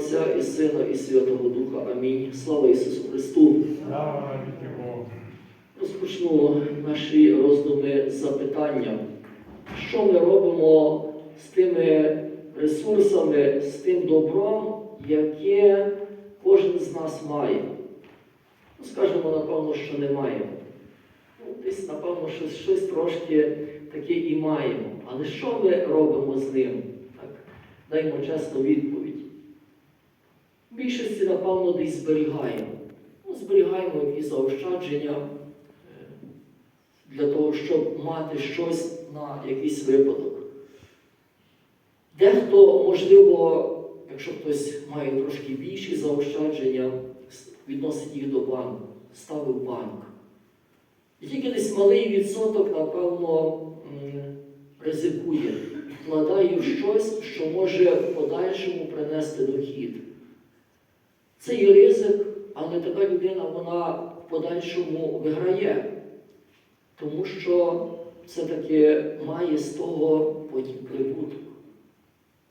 Отця і Сина, і Святого Духа. Амінь. Слава Ісусу Христу! Розпочну наші роздуми з запитання. Що ми робимо з тими ресурсами, з тим добром, яке кожен з нас має? Ну, скажемо, напевно, що не маємо. Ну, десь, напевно, щось, щось трошки таке і маємо. Але що ми робимо з ним? Так, даймо чесну відповідь. В більшості, напевно, десь зберігаємо. Ну, зберігаємо якісь заощадження е, для того, щоб мати щось на якийсь випадок. Дехто, можливо, якщо хтось має трошки більші заощадження, відносить їх до банку, ставив банк. І тільки десь малий відсоток, напевно, ризикує, вкладає в щось, що може в подальшому принести дохід. Це є ризик, але така людина вона в подальшому виграє, тому що все-таки має з того прибуток.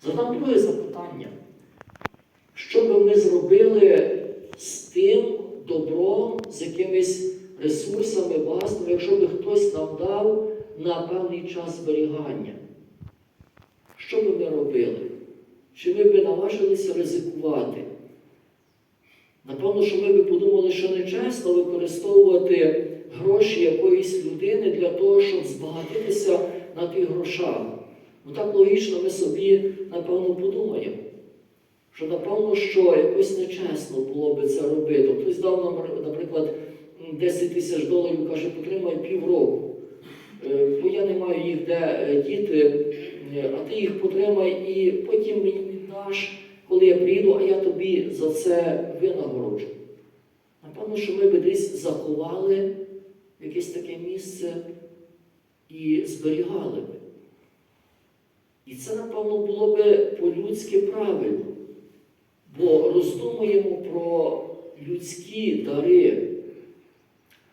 Задам друге запитання. Що би ми зробили з тим добром, з якимись ресурсами власними, якщо би хтось нам дав на певний час зберігання? Що би ми робили? Чи ми би наважилися ризикувати? Напевно, що ми би подумали, що нечесно використовувати гроші якоїсь людини для того, щоб збагатитися на тих грошах. Ну так логічно ми собі, напевно, подумаємо, що напевно, що якось нечесно було би це робити. Хтось дав нам, наприклад, 10 тисяч доларів, каже, потримай півроку. Е, Бо я не маю їх де е, діти, е, а ти їх потримай і потім мені віддаш, коли я приїду, а я тобі за це винагороджу. Напевно, що ми би десь заховали якесь таке місце і зберігали би. І це, напевно, було би по-людськи правильно, бо роздумуємо про людські дари,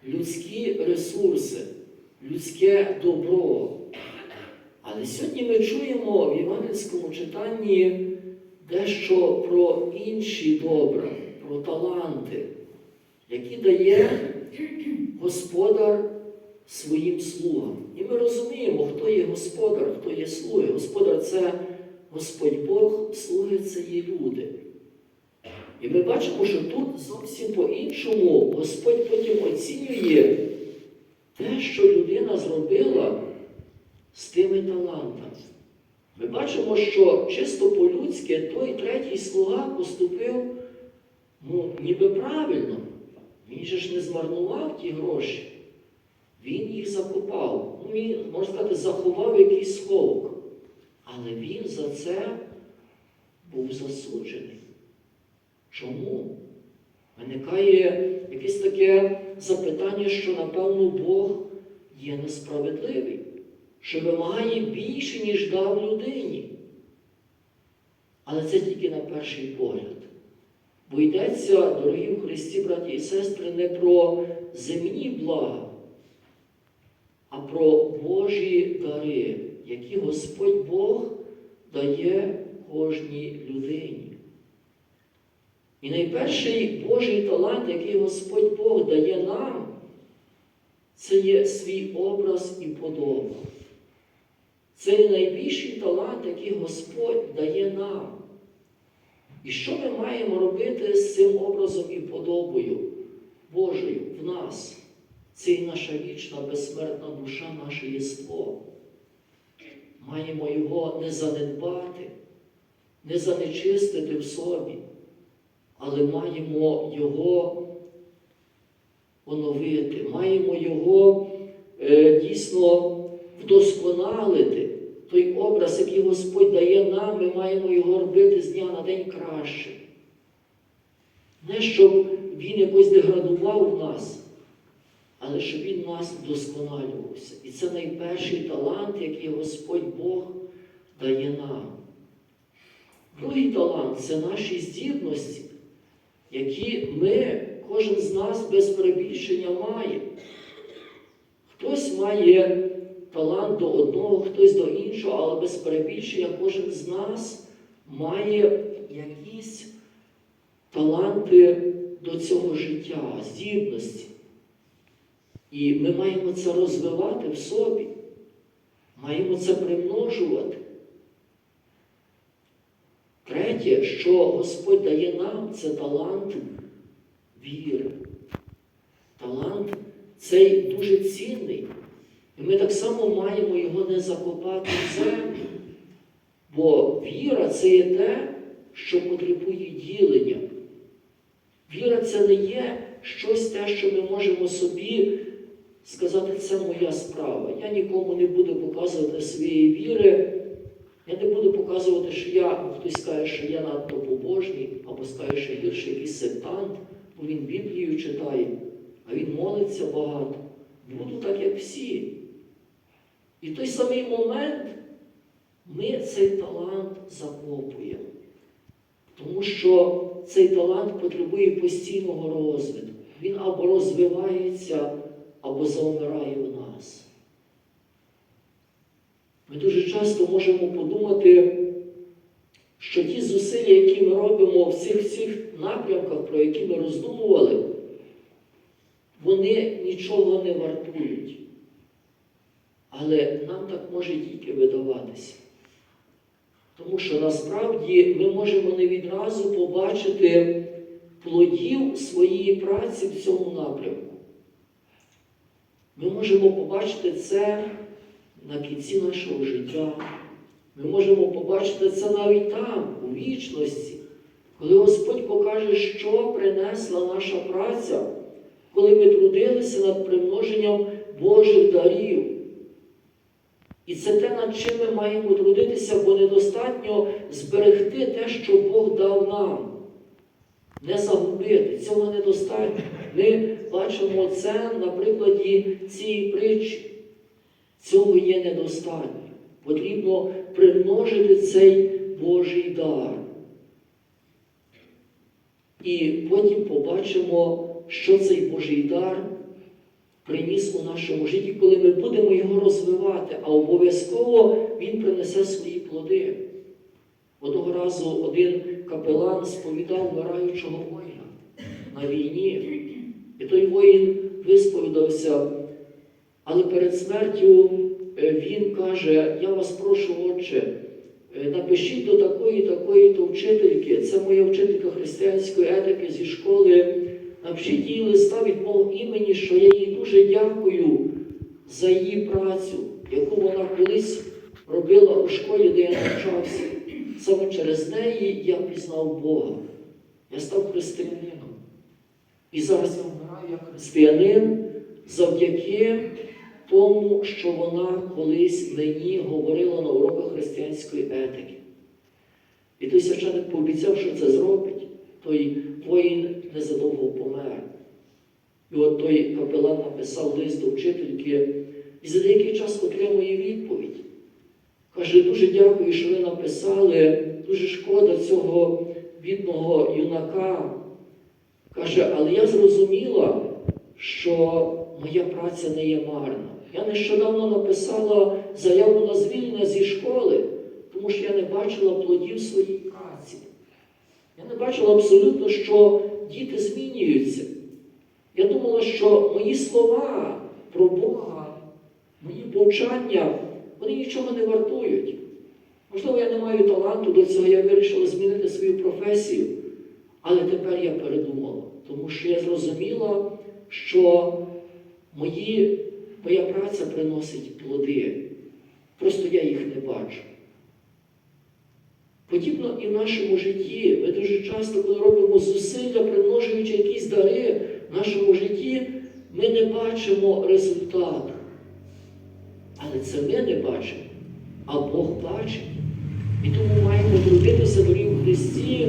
людські ресурси, людське добро. Але сьогодні ми чуємо в євангельському читанні дещо про інші добра, про таланти, які дає Господар своїм слугам. І ми розуміємо, хто є господар, хто є слуги. Господар це Господь Бог, слуги це є люди. І ми бачимо, що тут зовсім по-іншому Господь потім оцінює те, що людина зробила з тими талантами. Ми бачимо, що чисто по-людськи той третій слуга поступив ну, ніби правильно. Він же ж не змарнував ті гроші. Він їх закопав. Ну, він, можна сказати, заховав якийсь сховок. Але він за це був засуджений. Чому? Виникає якесь таке запитання, що, напевно, Бог є несправедливий, що вимагає більше, ніж дав людині. Але це тільки на перший погляд. Бо йдеться, дорогі в Христі, браті і сестри, не про земні блага, а про Божі дари, які Господь Бог дає кожній людині. І найперший Божий талант, який Господь Бог дає нам, це є свій образ і подоба. Це найбільший талант, який Господь дає нам. І що ми маємо робити з цим образом і подобою Божою в нас? Це і наша вічна, безсмертна душа, наше єство. Маємо його не занедбати, не занечистити в собі, але маємо його оновити, маємо його е, дійсно вдосконалити. Той образ, який Господь дає нам, ми маємо його робити з дня на день краще. Не щоб Він якось деградував в нас, але щоб Він нас вдосконалювався. І це найперший талант, який Господь Бог дає нам. Другий талант це наші здібності, які ми, кожен з нас без перебільшення має. Хтось має талант до одного, хтось до іншого, але без перебільшення кожен з нас має якісь таланти до цього життя, здібності. І ми маємо це розвивати в собі, маємо це примножувати. Третє, що Господь дає нам, це талант віри. Талант цей дуже цінний. І ми так само маємо його не закопати в землю. Бо віра це є те, що потребує ділення. Віра це не є щось те, що ми можемо собі сказати, це моя справа. Я нікому не буду показувати своєї віри. Я не буду показувати, що я, хтось скаже, що я надто побожний, або скаже, що гірше якийсь сектант, бо він Біблію читає, а він молиться багато. Буду так, як всі. І в той самий момент ми цей талант закопуємо. Тому що цей талант потребує постійного розвитку. Він або розвивається, або завмирає в нас. Ми дуже часто можемо подумати, що ті зусилля, які ми робимо в цих всіх напрямках, про які ми роздумували, вони нічого не вартують. Але нам так може тільки видаватися. Тому що насправді ми можемо не відразу побачити плодів своєї праці в цьому напрямку. Ми можемо побачити це на кінці нашого життя. Ми можемо побачити це навіть там, у вічності, коли Господь покаже, що принесла наша праця, коли ми трудилися над примноженням Божих дарів. І це те, над чим ми маємо трудитися, бо недостатньо зберегти те, що Бог дав нам. Не загубити, цього недостатньо. Ми бачимо це на прикладі цієї притчі. Цього є недостатньо. Потрібно примножити цей Божий дар. І потім побачимо, що цей Божий дар приніс у нашому житті, коли ми будемо його розвивати, а обов'язково він принесе свої плоди. Одного разу один капелан сповідав вмираючого воїна на війні. І той воїн висповідався, але перед смертю е, він каже: Я вас прошу, отче, е, напишіть до такої, такої то вчительки, це моя вчителька християнської етики зі школи. Напишіть їй листа від мого імені, що я їй дуже дякую за її працю, яку вона колись робила у школі, де я навчався. Саме через неї я пізнав Бога. Я став християнином. І зараз я вмираю як християнин завдяки тому, що вона колись мені говорила на уроках християнської етики. І той священник пообіцяв, що це зробить, той воїн незадовго помер. І от той капелан написав лист до вчительки і за деякий час отримує відповідь. Каже, дуже дякую, що ви написали, дуже шкода цього бідного юнака. Каже, але я зрозуміла, що моя праця не є марна. Я нещодавно написала заяву на звільнення зі школи, тому що я не бачила плодів своєї праці. Я не бачила абсолютно, що діти змінюються. Я думала, що мої слова про Бога, мої повчання, вони нічого не вартують. Можливо, я не маю таланту до цього, я вирішила змінити свою професію. Але тепер я передумала, тому що я зрозуміла, що мої, моя праця приносить плоди. Просто я їх не бачу. Подібно і в нашому житті. Ми дуже часто, коли робимо зусилля, примножуючи якісь дари в нашому житті, ми не бачимо результату. Але це ми не бачимо, а Бог бачить. І тому маємо трудитися дорів в Христі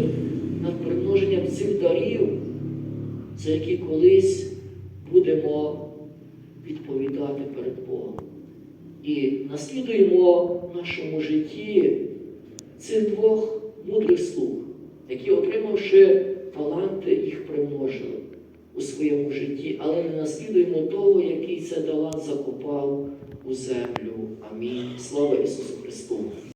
над примноженням цих дарів, за які колись будемо відповідати перед Богом. І наслідуємо в нашому житті цих двох мудрих слуг, які, отримавши таланти, їх примножили у своєму житті, але не наслідуємо того, який це талант закопав у землю. Амінь. Слава Ісусу Христу!